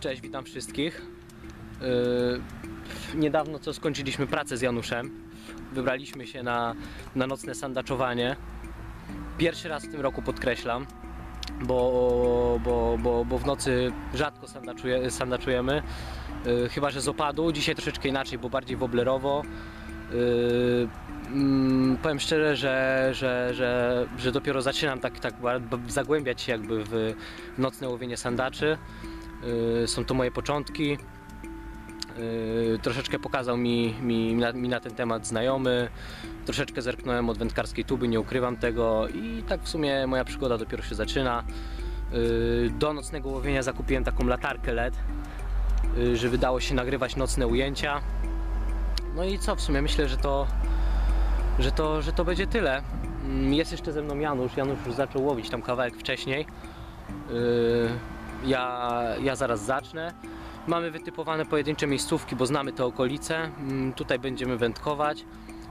Cześć, witam wszystkich. Yy, niedawno co skończyliśmy pracę z Januszem. Wybraliśmy się na, na nocne sandaczowanie. Pierwszy raz w tym roku podkreślam, bo, bo, bo, bo w nocy rzadko sandaczuje, sandaczujemy. Yy, chyba, że z opadu. Dzisiaj troszeczkę inaczej, bo bardziej woblerowo. Yy, mm, powiem szczerze, że, że, że, że dopiero zaczynam tak, tak zagłębiać się jakby w nocne łowienie sandaczy. Y, Są to moje początki. Y, Troszeczkę pokazał mi, mi, mi, na, ten temat znajomy. Troszeczkę zerknąłem od wędkarskiej tuby, nie ukrywam tego. I tak w sumie moja przygoda dopiero się zaczyna. Do nocnego łowienia zakupiłem taką latarkę LED, że wydało się nagrywać nocne ujęcia. No i co, w sumie myślę, że to, że to, że to będzie tyle. Mm, Jest jeszcze ze mną Janusz. Janusz już zaczął łowić tam kawałek wcześniej. Yy, ja, ja zaraz zacznę. Mamy wytypowane pojedyncze miejscówki, bo znamy te okolice. Mm, Tutaj będziemy wędkować.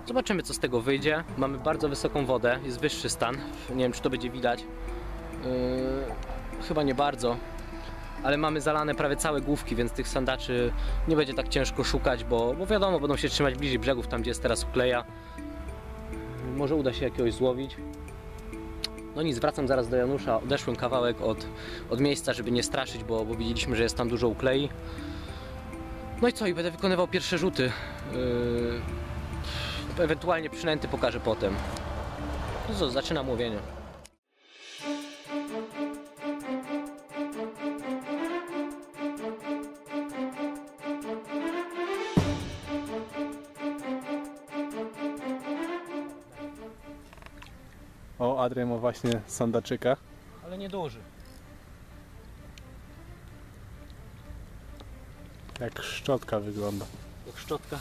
Zobaczymy, co z tego wyjdzie. Mamy bardzo wysoką wodę, jest wyższy stan. Nie wiem, czy to będzie widać. Yy, chyba nie bardzo. Ale mamy zalane prawie całe główki, więc tych sandaczy nie będzie tak ciężko szukać, bo, bo wiadomo, będą się trzymać bliżej brzegów, tam gdzie jest teraz ukleja. Może uda się jakiegoś złowić. No nic, wracam zaraz do Janusza. Odeszłem kawałek od, od miejsca, żeby nie straszyć, bo, bo widzieliśmy, że jest tam dużo uklei. No i co? I będę wykonywał pierwsze rzuty. Yy, ewentualnie przynęty pokażę potem. No co, zaczynam łowienie. O, Adrian ma właśnie sandaczyka. Ale nieduży. Jak szczotka wygląda. Jak szczotka.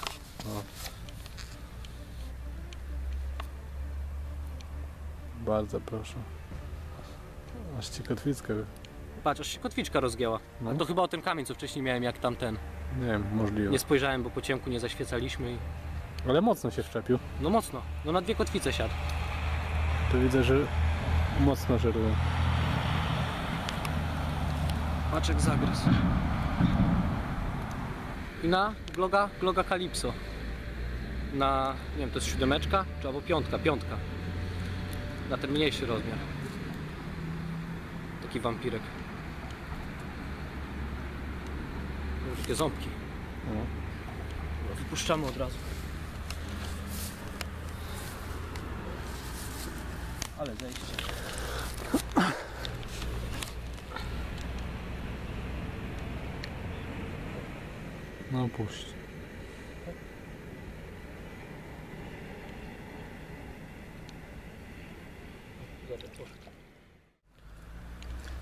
Bardzo proszę. Aż ci kotwickę. Patrz, aż się kotwiczka rozgięła. No. To chyba o ten kamień, co wcześniej miałem, jak tamten. Nie wiem, możliwe. Nie spojrzałem, bo po ciemku nie zaświecaliśmy i... Ale mocno się wszczepił. No mocno. No na dwie kotwice siadł. To widzę, że mocno żeruje. Patrz jak zagryzł. I na gloga, gloga Calypso. Na, nie wiem, to jest siódemeczka, czy albo piątka, piątka. Na ten mniejszy rozmiar. Taki wampirek. Takie ząbki. No. Wypuszczamy od razu. Ale zejście. No puść.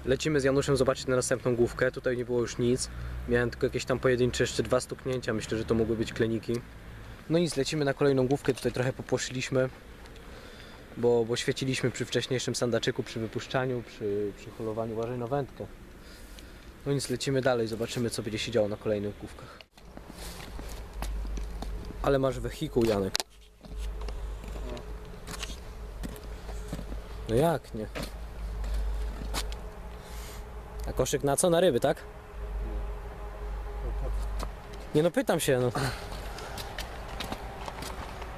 Lecimy z Januszem zobaczyć na następną główkę. Tutaj nie było już nic. Miałem tylko jakieś tam pojedyncze jeszcze dwa stuknięcia. Myślę, że to mogły być kleniki. No nic, lecimy na kolejną główkę. Tutaj trochę popłoszyliśmy, bo, bo świeciliśmy przy wcześniejszym sandaczyku, przy wypuszczaniu, przy, przy holowaniu. Uważaj na wędkę. No nic, lecimy dalej. Zobaczymy, co będzie się działo na kolejnych główkach. Ale masz wehikuł, Janek. No jak nie? A koszyk na co? Na ryby, tak? Nie no, pytam się, no.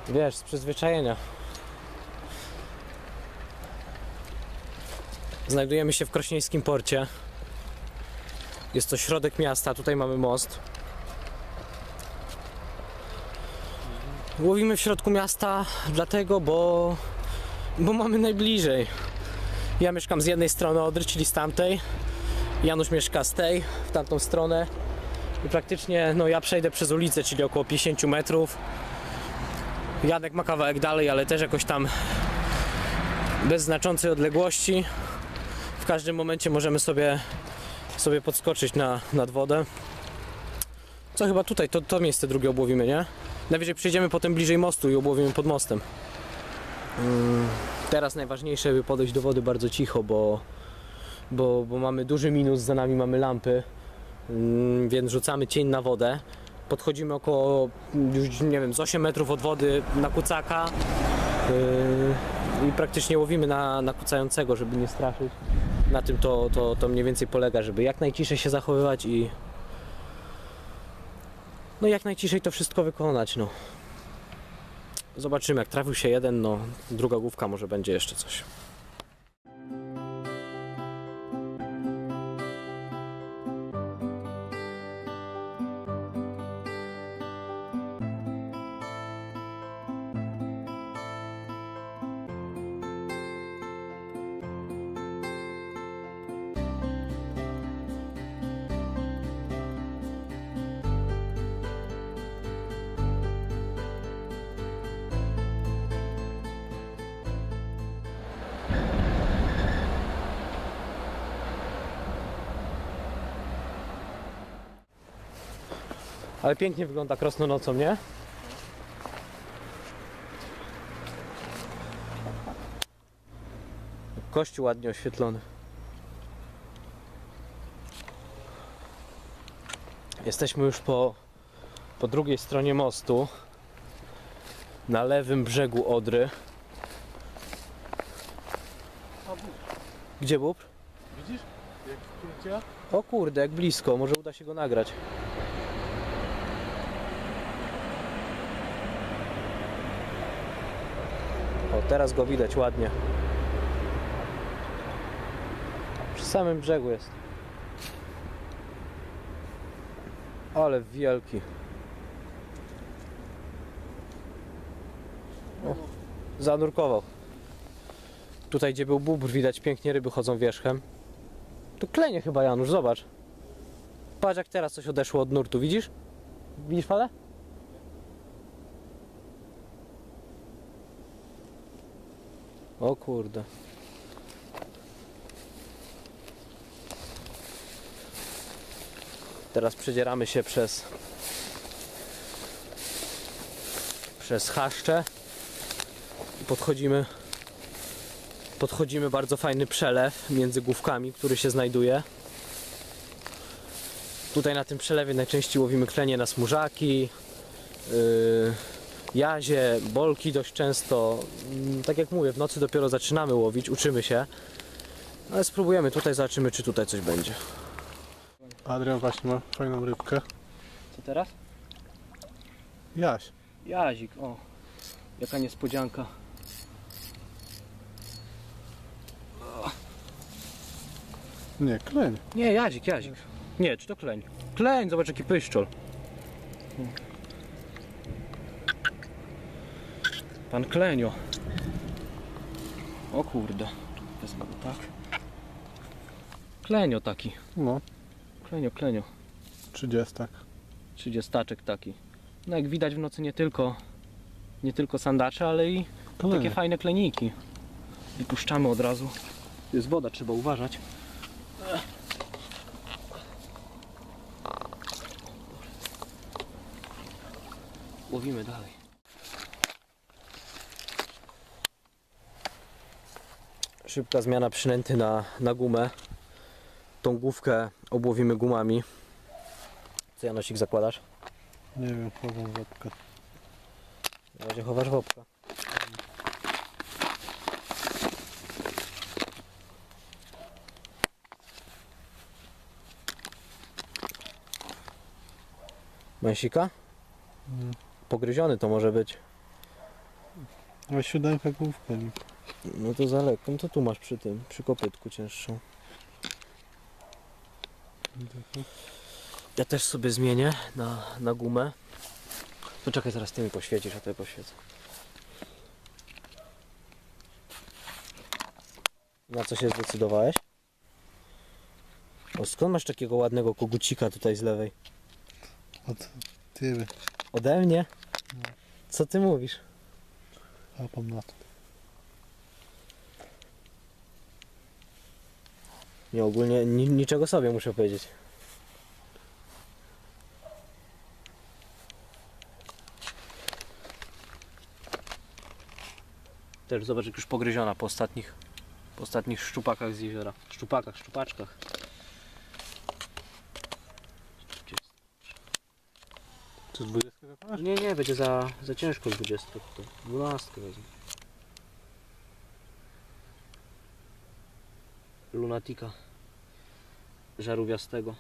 Wiesz, z przyzwyczajenia. Znajdujemy się w krośnieńskim porcie. Jest to środek miasta, tutaj mamy most. Łowimy w środku miasta dlatego, bo, bo mamy najbliżej. Ja mieszkam z jednej strony Odry, czyli z tamtej. Janusz mieszka z tej, w tamtą stronę. I praktycznie no, ja przejdę przez ulicę, czyli około 50 metrów. Janek ma kawałek dalej, ale też jakoś tam bez znaczącej odległości. W każdym momencie możemy sobie, sobie podskoczyć na, nad wodę. Co chyba tutaj, to, to miejsce drugie obłowimy, nie? Najwyżej przejdziemy potem bliżej mostu i obłowimy pod mostem. Mm, Teraz najważniejsze, by podejść do wody bardzo cicho, bo, bo, bo mamy duży minus, za nami mamy lampy, mm, więc rzucamy cień na wodę. Podchodzimy około, już nie wiem, z 8 metrów od wody na kucaka yy, i praktycznie łowimy na, na kucającego, żeby nie straszyć. Na tym to, to, to mniej więcej polega, żeby jak najciszej się zachowywać i no jak najciszej to wszystko wykonać, no. Zobaczymy, jak trafił się jeden, no druga główka może będzie jeszcze coś. Ale pięknie wygląda krosno nocą, nie? Kościół ładnie oświetlony. Jesteśmy już po, po drugiej stronie mostu. Na lewym brzegu Odry. Gdzie bób? Widzisz? Jak? O kurde, jak blisko, może uda się go nagrać. Teraz go widać ładnie. Przy samym brzegu jest. Ale wielki. O, zanurkował. Tutaj, gdzie był bóbr, widać pięknie ryby chodzą wierzchem. Tu klenie chyba Janusz, zobacz. Patrz jak teraz coś odeszło od nurtu, widzisz? Widzisz falę? O kurde. Teraz przedzieramy się przez przez chaszcze i podchodzimy podchodzimy bardzo fajny przelew między główkami, który się znajduje. Tutaj na tym przelewie najczęściej łowimy klenie na smużaki, yy, jazie, bolki dość często. Mm, Tak jak mówię, w nocy dopiero zaczynamy łowić, uczymy się. Ale spróbujemy tutaj, zobaczymy czy tutaj coś będzie. Adrian właśnie ma fajną rybkę. Co teraz? Jaś. Jazik, o. Jaka niespodzianka. Nie, kleń. Nie, jazik, jazik. Nie, czy to kleń? Kleń, zobacz jaki pyszczol. Pan Klenio. O kurde. Wezmę tak. Klenio taki. No, Klenio, klenio. trzydziestak. Trzydziestaczek taki. No jak widać w nocy nie tylko nie tylko sandacze, ale i takie fajne kleniki. I puszczamy od razu. Jest woda, trzeba uważać. Łowimy dalej. Szybka zmiana przynęty na, na gumę. Tą główkę obłowimy gumami. Co Janosik zakładasz? Nie wiem, chowam łapkę. Na razie chowasz wopka. Męsika? Mm. Pogryziony to może być. A siódemka główka. nie? No to za lekko. No to tu masz przy tym, przy kopytku cięższą. Ja też sobie zmienię na, na gumę. To czekaj, zaraz ty mi poświecisz, a to ja poświecę. Na co się zdecydowałeś? O, skąd masz takiego ładnego kogucika tutaj z lewej? Od tyły. Ode mnie? Co ty mówisz? Łapam na to. Nie, ogólnie ni niczego sobie muszę powiedzieć. Też zobacz jak już pogryziona po ostatnich, po ostatnich szczupakach z jeziora. Szczupakach, szczupaczkach. Nie, nie, będzie za, za ciężko 20. To 12 wezmę. Lunatika. Żarówiastego.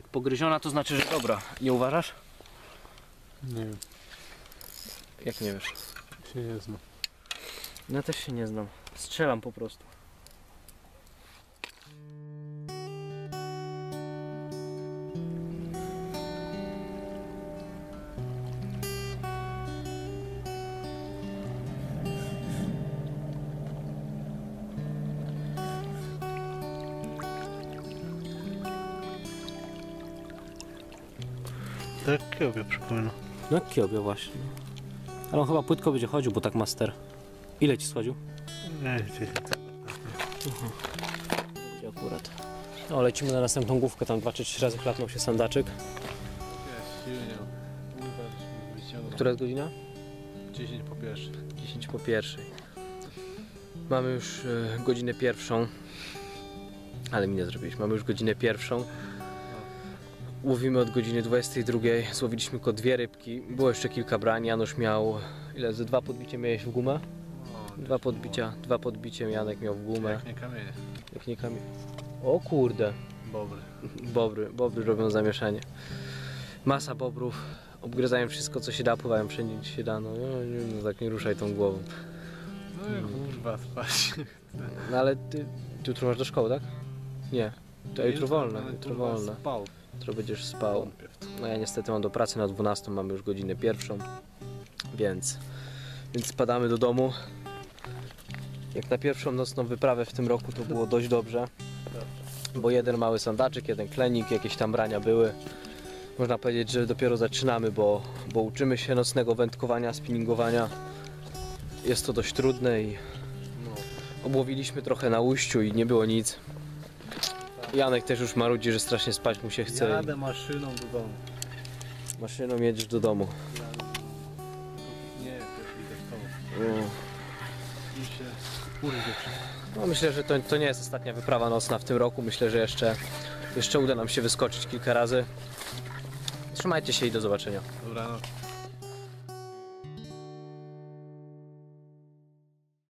Jak pogryziona to znaczy, że dobra. Nie uważasz? Nie wiem, Jak nie wiesz? się nie znam. No Ja też się nie znam. Strzelam po prostu. Tak kiełbie przypomina. No kiobie właśnie. Ale on chyba płytko będzie chodził, bo tak master. Ile ci schodził? Nie, gdzie Będzie akurat. No lecimy na następną główkę, tam dwa czy trzy razy chlapnął się sandaczyk. Która jest godzina? 10 po pierwsze. 10 po pierwszej. Mamy już e, godzinę pierwszą. Ale mi nie zrobiliśmy. Mamy już godzinę pierwszą. Łowimy od godziny 22. Złowiliśmy tylko dwie rybki. Było jeszcze kilka brań. Janusz miał. Ile? Ze dwa podbicie miałeś w gumę? Dwa podbicia. Dwa podbicia Janek miał w gumę. Jak nie kamienie. Jak nie kamie. O kurde. Bobry. Bobry. Bobry robią zamieszanie. Masa bobrów. Obgryzają wszystko co się da, pływają wszędzie gdzie się da. No, no, nie, no tak nie ruszaj tą głową. No i kurwa, spać. No ale ty, ty jutro masz do szkoły, tak? Nie. To jutro wolne, jutro wolne. Spał. Jutro będziesz spał. No ja niestety mam do pracy na 12, mamy już godzinę pierwszą. Więc, więc spadamy do domu. Jak na pierwszą nocną wyprawę w tym roku to było dość dobrze. Bo jeden mały sandaczyk, jeden klenik, jakieś tam brania były. Można powiedzieć, że dopiero zaczynamy, bo, bo uczymy się nocnego wędkowania, spinningowania. Jest to dość trudne i No. Obłowiliśmy trochę na uściu i nie było nic. Janek też już marudzi, że strasznie spać mu się chce. Jadę maszyną do domu. Maszyną jedziesz do domu. Nie, też idę z tobą. I się. No, myślę, że to, to nie jest ostatnia wyprawa nocna w tym roku. Myślę, że jeszcze, jeszcze uda nam się wyskoczyć kilka razy. Trzymajcie się i do zobaczenia. Dobranoc.